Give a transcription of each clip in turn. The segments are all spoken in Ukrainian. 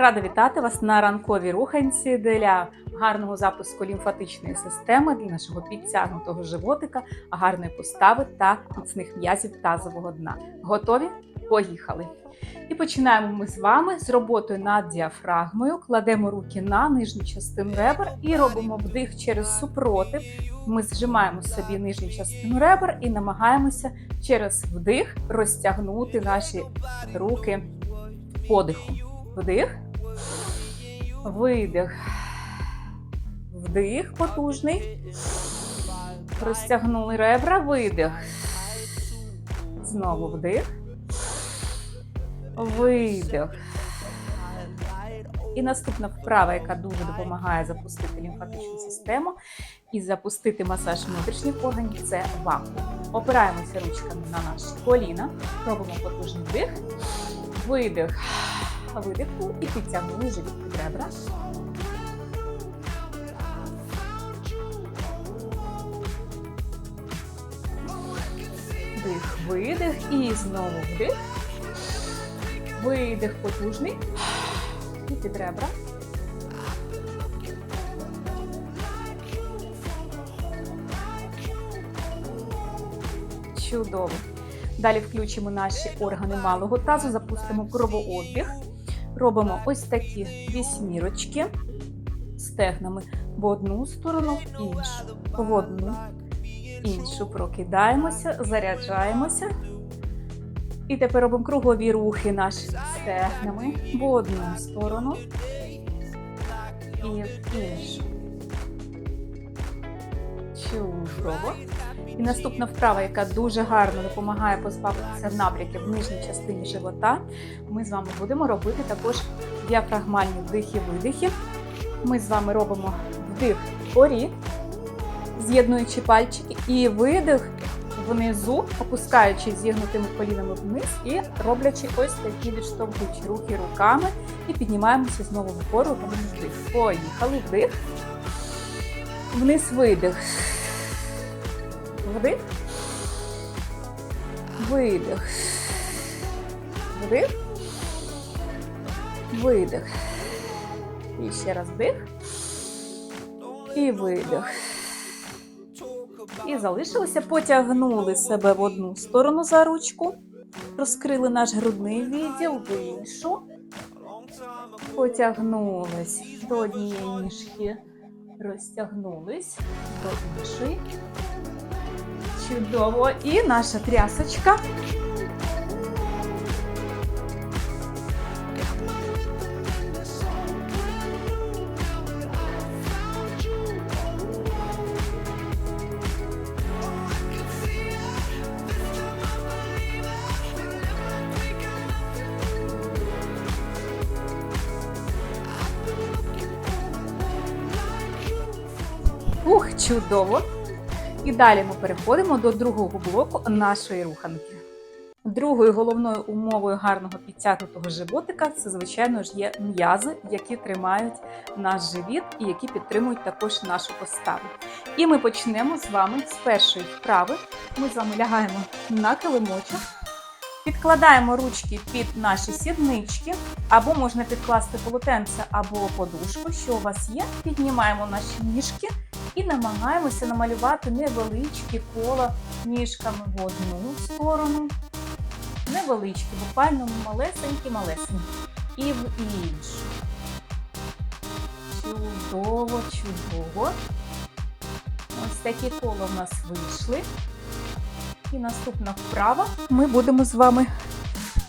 Рада вітати вас на ранковій руханці для гарного запуску лімфатичної системи, для нашого підтягнутого животика, гарної постави та міцних м'язів тазового дна. Готові? Поїхали! І починаємо ми з вами з роботою над діафрагмою. Кладемо руки на нижню частину ребер і робимо вдих через супротив. Ми зжимаємо собі нижню частину ребер і намагаємося через вдих розтягнути наші руки подихом. Вдих, видих, вдих потужний. Розтягнули ребра, видих. Знову вдих. Видих. І наступна вправа, яка дуже допомагає запустити лімфатичну систему і запустити масаж внутрішніх органів, це вакуум. Опираємося ручками на наші коліна, робимо потужний вдих, видих, видиху і підтягнули живіт під ребра. Вдих, видих і знову вдих. Видих потужний. І під ребра. Чудово. Далі включимо наші органи малого тазу, запустимо кровообіг. Робимо ось такі вісьмірочки стегнами в одну сторону, в іншу, в одну, іншу. Прокидаємося, заряджаємося. І тепер робимо кругові рухи нашими стегнами в одну сторону і в іншу. Чудово. І наступна вправа, яка дуже гарно допомагає позбавитися набряків в нижній частині живота. Ми з вами будемо робити також діафрагмальні вдихи-видихи. Ми з вами робимо вдих вгорі, з'єднуючи пальчики, і видих внизу, опускаючи зігнутими колінами вниз і роблячи ось такі відштовхуючі рухи руками. І піднімаємося знову вгору, вдих. Поїхали, вдих. Вниз видих. Вдих. Видих. Вдих. Видих. І ще раз вдих. І видих. І залишилося, потягнули себе в одну сторону за ручку, розкрили наш грудний відділ в іншу. Потягнулись до однієї ніжки, розтягнулись до іншої. Чудово. І наша трясочка. Ух, чудово! І далі ми переходимо до другого блоку нашої руханки. Другою головною умовою гарного підтягнутого животика це, звичайно ж, є м'язи, які тримають наш живіт і які підтримують також нашу поставу. І ми почнемо з вами з першої вправи. Ми з вами лягаємо на килимочок, підкладаємо ручки під наші сіднички, або можна підкласти полотенце або подушку, що у вас є. Піднімаємо наші ніжки і намагаємося намалювати невеличкі кола ніжками в одну сторону, невеличкі, буквально малесенькі-малесенькі, і в іншу. Чудово, чудово. Ось такі кола в нас вийшли. І наступна вправа ми будемо з вами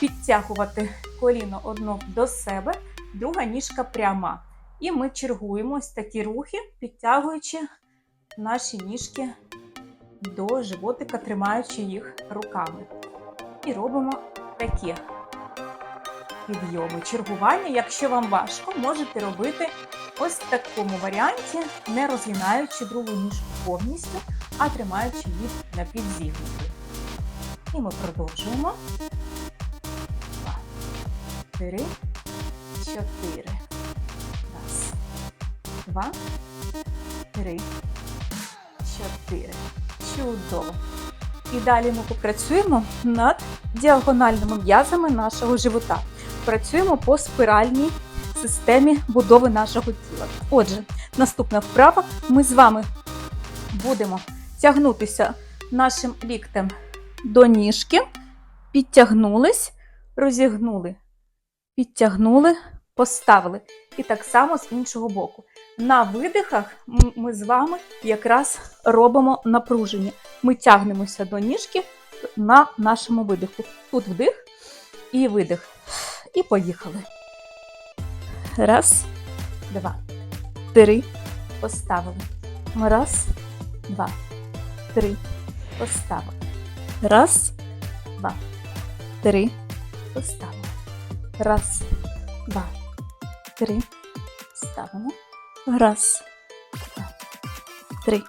підтягувати коліно одно до себе, друга ніжка пряма. І ми чергуємо ось такі рухи, підтягуючи наші ніжки до животика, тримаючи їх руками. І робимо такі підйоми. Чергування, якщо вам важко, можете робити ось в такому варіанті, не розгинаючи другу ніжку повністю, а тримаючи їх на підзігнутій. І ми продовжуємо. Два, три, чотири. Два, три, чотири. Чудово. І далі ми попрацюємо над діагональними м'язами нашого живота. Працюємо по спиральній системі будови нашого тіла. Отже, наступна вправа. Ми з вами будемо тягнутися нашим ліктем до ніжки, підтягнулись, розігнули, підтягнули, поставили. І так само з іншого боку. На видихах ми з вами якраз робимо напруження. Ми тягнемося до ніжки на нашому видиху. Тут вдих і видих. І поїхали. Раз, два, три. Поставили. Раз, два, три. Поставили. Раз, два, три. Поставили. Раз, два, три. Ставимо. Раз, два, три.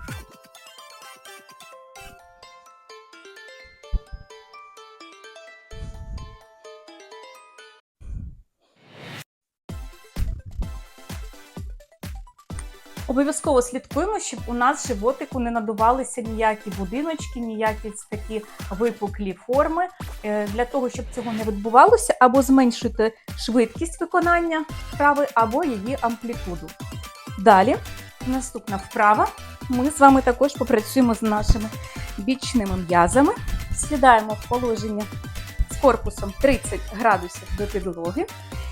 Обов'язково слідкуємо, щоб у нас животику не надувалися ніякі будиночки, ніякі такі випуклі форми. Е, Для того, щоб цього не відбувалося, або зменшити швидкість виконання вправи, або її амплітуду. Далі, наступна вправа. Ми з вами також попрацюємо з нашими бічними м'язами. Сідаємо в положення з корпусом 30 градусів до підлоги.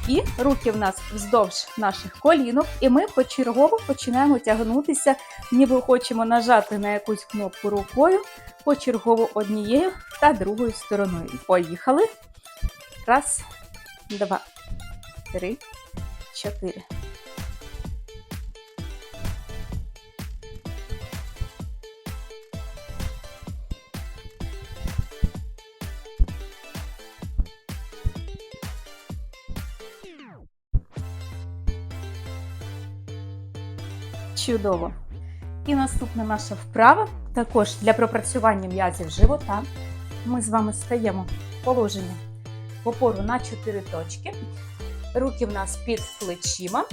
І руки в нас вздовж наших колінок, і ми почергово починаємо тягнутися, ніби хочемо нажати на якусь кнопку рукою, почергово однією та другою стороною. Поїхали. Раз, два, три, чотири. Чудово. І наступна наша вправа також для пропрацювання м'язів живота. Ми з вами стаємо в положення в опору на 4 точки. Руки в нас під плечима,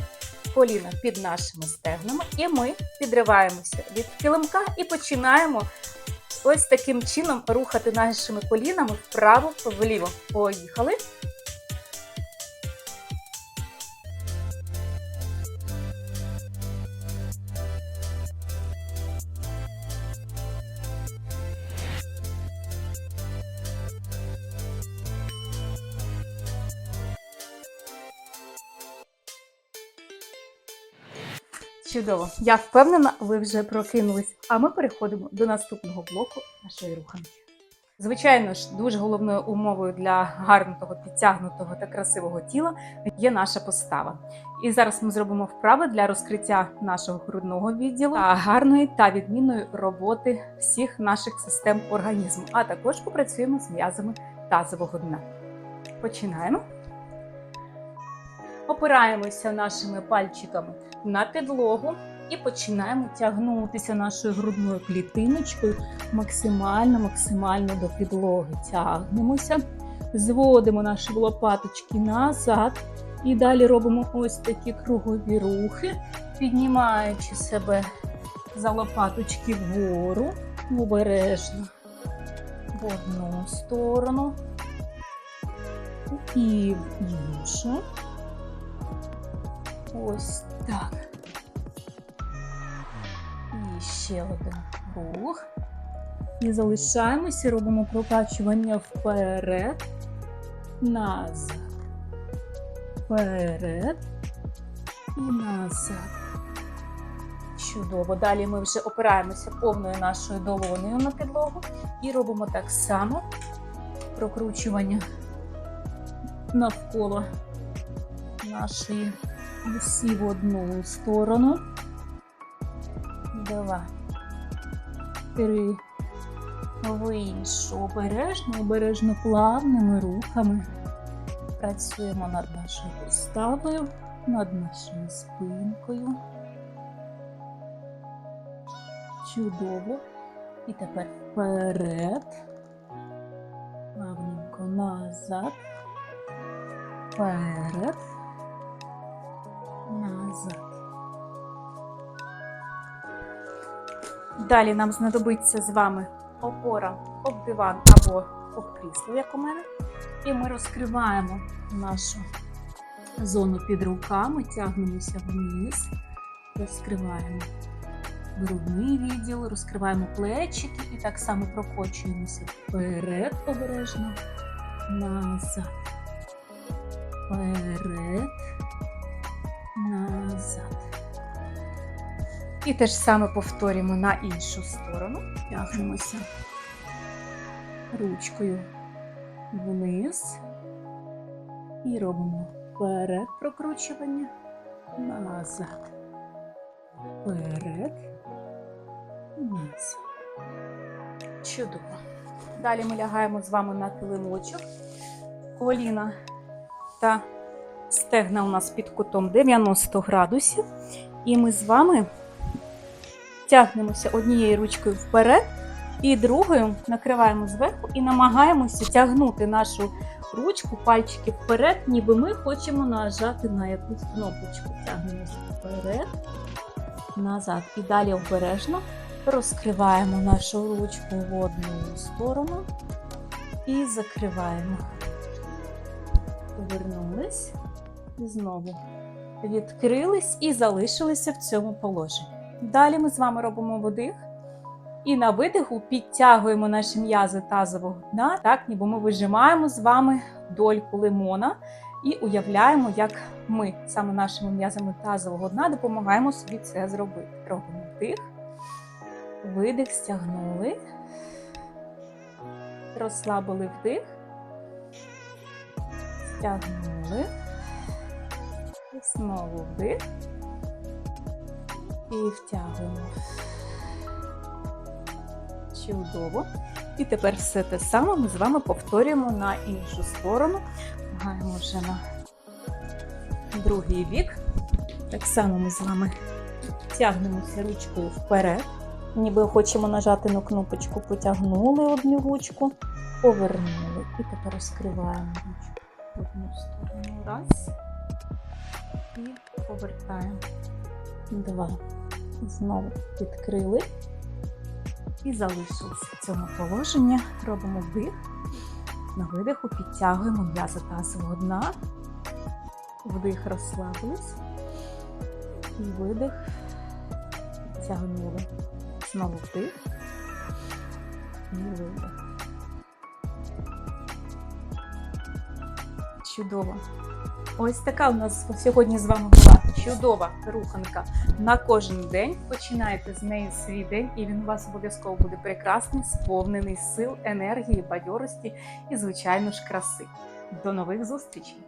коліна під нашими стегнами, і ми підриваємося від килимка і починаємо ось таким чином рухати нашими колінами вправо-вліво. Поїхали. Чудово! Я впевнена, ви вже прокинулись. А ми переходимо до наступного блоку нашої руханки. Звичайно ж, дуже головною умовою для гарного, підтягнутого та красивого тіла є наша постава. І зараз ми зробимо вправи для розкриття нашого грудного відділу та гарної та відмінної роботи всіх наших систем організму, а також попрацюємо з м'язами тазового дна. Починаємо. Опираємося нашими пальчиками на підлогу і починаємо тягнутися нашою грудною клітиночкою максимально, максимально до підлоги. Тягнемося, зводимо наші лопаточки назад. І далі робимо ось такі кругові рухи, піднімаючи себе за лопаточки вгору, обережно в одну сторону і в іншу. Ось так. І ще один рух. І залишаємося, робимо прокачування вперед, назад, вперед і назад. Чудово. Далі ми вже опираємося повною нашою долонею на підлогу і робимо так само прокручування навколо нашої усі в одну сторону. Два. Три. В іншу. Обережно, обережно плавними рухами. Працюємо над нашою поставою, над нашою спинкою. Чудово. І тепер вперед. Плавненько назад. Вперед назад. Далі нам знадобиться з вами опора об диван або об крісло, як у мене. І ми розкриваємо нашу зону під руками, тягнемося вниз, розкриваємо грудний відділ, розкриваємо плечики і так само прокочуємося вперед обережно, назад, вперед, назад. І те ж саме повторюємо на іншу сторону. Тягнемося ручкою вниз і робимо вперед прокручування, назад, вперед, назад. Чудово. Далі ми лягаємо з вами на килимочок. Коліна та стегна у нас під кутом 90 градусів. І ми з вами тягнемося однією ручкою вперед, і другою накриваємо зверху і намагаємося тягнути нашу ручку, пальчики вперед, ніби ми хочемо нажати на якусь кнопочку. Тягнемося вперед, назад. І далі обережно розкриваємо нашу ручку в одну сторону і закриваємо. Повернулись і знову відкрились і залишилися в цьому положенні. Далі ми з вами робимо вдих. І на видиху підтягуємо наші м'язи тазового дна, так ніби ми вижимаємо з вами дольку лимона і уявляємо, як ми саме нашими м'язами тазового дна допомагаємо собі це зробити. Робимо вдих, видих, стягнули, розслабили вдих, стягнули, знову вдих і втягуємо. Чудово. І тепер все те саме ми з вами повторюємо на іншу сторону. Лягаємо вже на другий бік. Так само ми з вами тягнемося ручкою вперед. Ніби хочемо нажати на кнопочку, потягнули одну ручку, повернули. І тепер розкриваємо ручку в одну сторону. Раз. І повертаємо. Два. Знову відкрили. І залишилися в цьому положенні. Робимо вдих. На видиху підтягуємо м'язи тазового дна. Вдих розслабились. І видих. Підтягнули. Знову вдих. І видих. Чудово. Ось така у нас сьогодні з вами була чудова руханка на кожен день. Починайте з неї свій день, і він у вас обов'язково буде прекрасний, сповнений сил, енергії, бадьорості і, звичайно ж, краси. До нових зустрічей!